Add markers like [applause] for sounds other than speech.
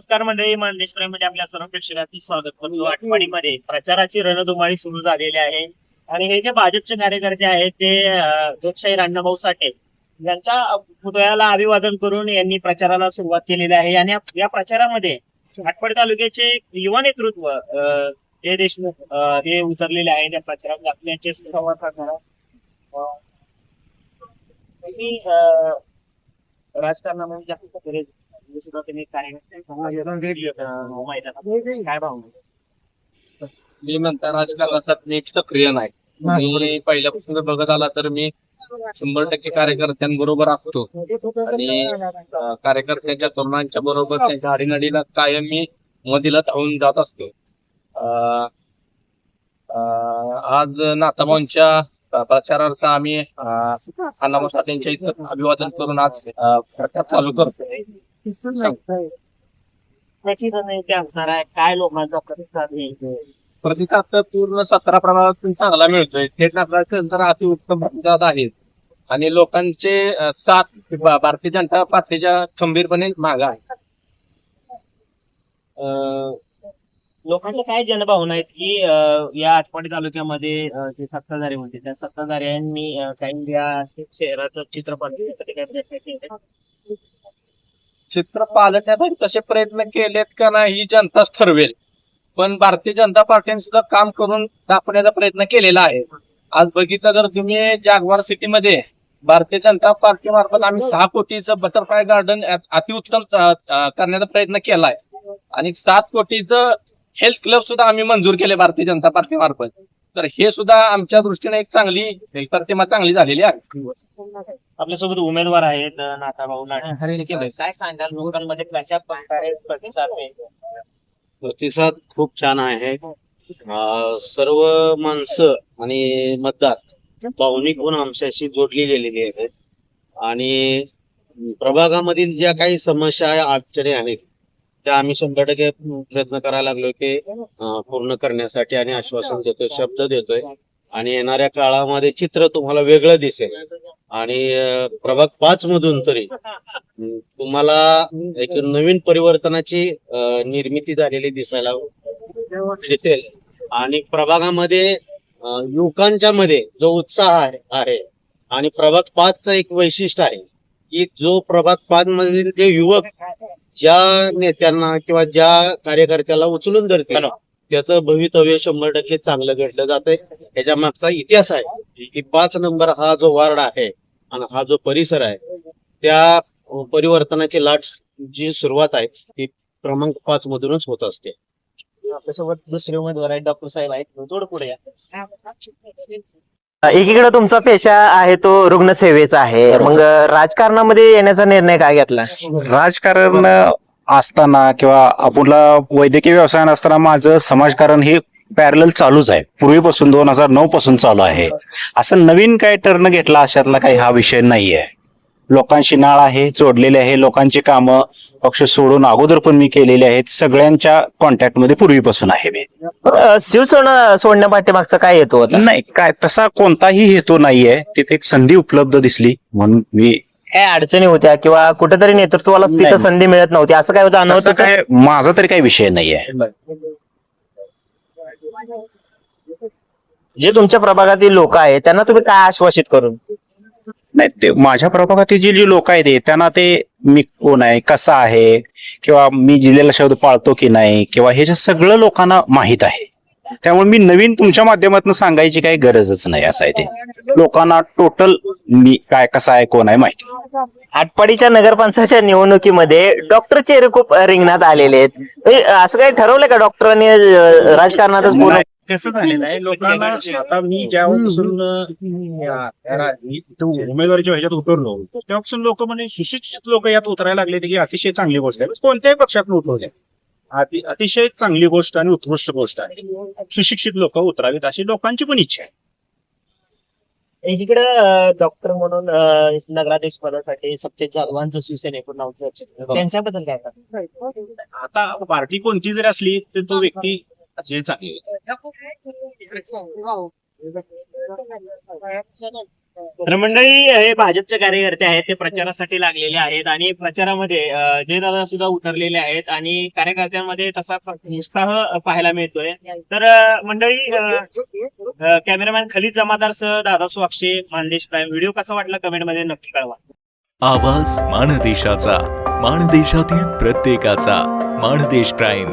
नमस्कार मंडळी मानदेशमध्ये आपल्या सर्व प्रेक्षकांचं स्वागत. करतो आठवडीमध्ये प्रचाराची रणधुमाळी सुरू झालेली आहे. आणि हे जे भाजपचे कार्यकर्ते आहेत ते अं, लोकशाही अण्णाभाऊ साठे यांच्या पुतळ्याला अभिवादन करून यांनी प्रचाराला सुरुवात केलेली आहे. आणि या- प्रचारामध्ये आटपाडी तालुक्याचे युवा नेतृत्व अं, जय देशमुख हे उतरलेले आहे त्या प्रचारात आपल्याचे संवाद साधणार. राजकारणामध्ये जास्त गरज सुद्धा त्यांनी काय अं, मैदानात काय भाव मी म्हणता राजकारणासाठी मी सक्रिय नाही. मी पहिल्यापासून जर बघत आला तर मी शंभर टक्के कार्यकर्त्यांबरोबर असतो. आणि कार्यकर्त्यांच्या तरुणांच्या बरोबर त्यांच्या आडीनडीला कायम मी मधीला धावून जात असतो. आज नाताभाऊंच्या अं, प्रचारार्थ आम्ही अण्णाभाऊ साठेंच्या इथं अभिवादन करून आज प्रचार चालू करतो. आहे. काय लोकांचा प्रतिसाद येईल प्रतिसाद तर पूर्ण सतरा प्रमाणात चांगला मिळतोय. थेट नसला तर अति उत्तम प्रतिसाद आहेत आणि लोकांचे साथ भा- भारतीय जनता पार्टीच्या खंबीरपणे माग आहे. अं, लोकांच्या काय जनभावना आहेत की अं, या आटपाडी तालुक्यामध्ये जे सत्ताधारी होते त्या सत्ताधाऱ्यांनी काही या शहराचं चित्र पाडण्यासाठी काय प्रयत्न केले चित्र पालटण्यासाठी तसे प्रयत्न केलेत का नाही ही जनताच ठरवेल. पण भारतीय जनता पार्टीने सुद्धा काम करून दाखवण्याचा प्रयत्न केलेला आहे. आज बघितलं तर तुम्ही जागवार सिटीमध्ये भारतीय जनता पार्टी मार्फत आम्ही सहा कोटीचं बटरफ्लाय गार्डन अतिउत्तम करण्याचा प्रयत्न केलाय. आणि सात कोटीचं हेल्थ क्लब सुद्धा आम्ही मंजूर केले भारतीय जनता पार्टी मार्फत तर हे सुद्धा आमच्या दृष्टीने एक चांगली प्रतिमा चांगली झालेली आहे. आपल्यासोबत उमेदवार आहेत नाथाभाऊ काय सांगाल? लोकांमध्ये कशा प्रकारे प्रतिसाद प्रतिसाद खूप छान आहे. सर्व माणसं आणि मतदार भावनिक गुण आमच्याशी जोडली गेलेली आहेत. आणि प्रभागामधील ज्या काही समस्या आहे अडचणी आहेत त्या आम्ही शंभर टक्के प्रयत्न करायला लागलो की पूर्ण करण्यासाठी आणि आश्वासन देतोय शब्द देतोय. आणि येणाऱ्या काळामध्ये चित्र तुम्हाला वेगळं दिसेल. आणि प्रभाग पाच मधून तरी [laughs] तुम्हाला एक नवीन परिवर्तनाची निर्मिती झालेली दिसायला दिसेल. आणि प्रभागामध्ये युवकांच्या मध्ये जो उत्साह आहे आहे. आणि प्रभाग पाचचं एक वैशिष्ट्य आहे. की जो प्रभाग पाच मधील जे युवक ज्या नेत्यांना किंवा ज्या कार्यकर्त्याला उचलून धरतील त्याचं भवितव्य शंभर टक्के चांगलं घडलं जातंय. त्याच्या मागचा इतिहास आहे की पाच नंबर हा जो वार्ड आहे आणि हा जो परिसर आहे त्या परिवर्तनाची लाट जी सुरुवात आहे ती क्रमांक पाच मधूनच होत असते. आपल्यासोबत दुसरे उमेदवार आहेत डॉक्टर साहेब आहेत. थोडं पुढे या. एकीकडे तुमचा पेशा आहे तो रुग्णसेवेचा आहे. मग राजकारणामध्ये येण्याचा निर्णय काय घेतला? राजकारण असताना किंवा आपला वैद्यकीय व्यवसाय असताना माझं समाजकारण हे पॅरल चालूच आहे. पूर्वीपासून दोन हजार नऊ पासून चालू आहे. असं नवीन काय टर्न घेतला अशातला काही हा विषय नाहीये. लोकांशी नाळ आहे जोडलेले आहे लोकांची कामं पक्ष सोडून अगोदर पण मी केलेली आहेत. सगळ्यांच्या कॉन्टॅक्टमध्ये पूर्वीपासून आहे मी. अ, शिवसेना सोडण्या पाठीमागचा काय येतो होता? नाही काय तसा कोणताही हेतू नाहीये. तिथे एक संधी उपलब्ध दिसली म्हणून मी काय अडचणी होत्या किंवा कुठेतरी नेतृत्वाला तिथं नाही. संधी मिळत नव्हती? असं काय जाणवत तसं होतं काय माझा तरी काही विषय नाहीये. जे तुमच्या प्रभागातील लोक आहेत त्यांना तुम्ही काय आश्वासित करून? नाही ते माझ्या प्रभागातील जे जे लोक आहेत त्यांना ते मी कोण आहे कसा आहे किंवा मी जिल्ह्याला शब्द पाळतो की नाही किंवा हे जे सगळं लोकांना माहीत आहे त्यामुळे मी नवीन तुमच्या माध्यमातून सांगायची काही गरजच नाही असं आहे ते. लोकांना टोटल मी काय कसा आहे कोण आहे माहिती. आटपाडीच्या नगरपंचायतच्या निवडणुकीमध्ये डॉक्टर चेहरे खूप रिंगणात आलेले आहेत. असं काही ठरवलं का डॉक्टरांनी राजकारणातच पूर्ण कसं झालेलं आहे? लोकांना [laughs] आता मी इथं उमेदवारीच्या ह्याच्यात उतरलो. तेव्हापासून लोक म्हणजे सुशिक्षित लोक यात उतरायला लागले की अतिशय चांगली गोष्ट आहे. कोणत्याही पक्षात उतरले अति- अतिशय चांगली गोष्ट आणि उत्कृष्ट गोष्ट आहे. सुशिक्षित लोक उतरावीत अशी लोकांची पण इच्छा आहे. एकीकडे डॉक्टर म्हणून नगराध्यक्ष पदासाठी सप्तेज जाधवांचं शिवसेनेकडून चर्चेत होतं. त्यांच्याबद्दल काय? आता पार्टी कोणती जरी असली तर तो व्यक्ती अतिशय चांगली तर मंडळी हे भाजपचे कार्यकर्ते आहेत ते प्रचारासाठी लागलेले आहेत आणि प्रचारामध्ये जे जयदादा सुद्धा उतरलेले आहेत आणि कार्यकर्त्यांमध्ये तसा उत्साह पाहायला मिळतोय. तर मंडळी कॅमेरामॅन खलीद जमादार सह दादा सुक्षे मानदेश प्राईम. व्हिडिओ कसा वाटला कमेंटमध्ये नक्की कळवा. आवाज माणदेशाचा माणदेशातील प्रत्येकाचा माणदेश प्राईम.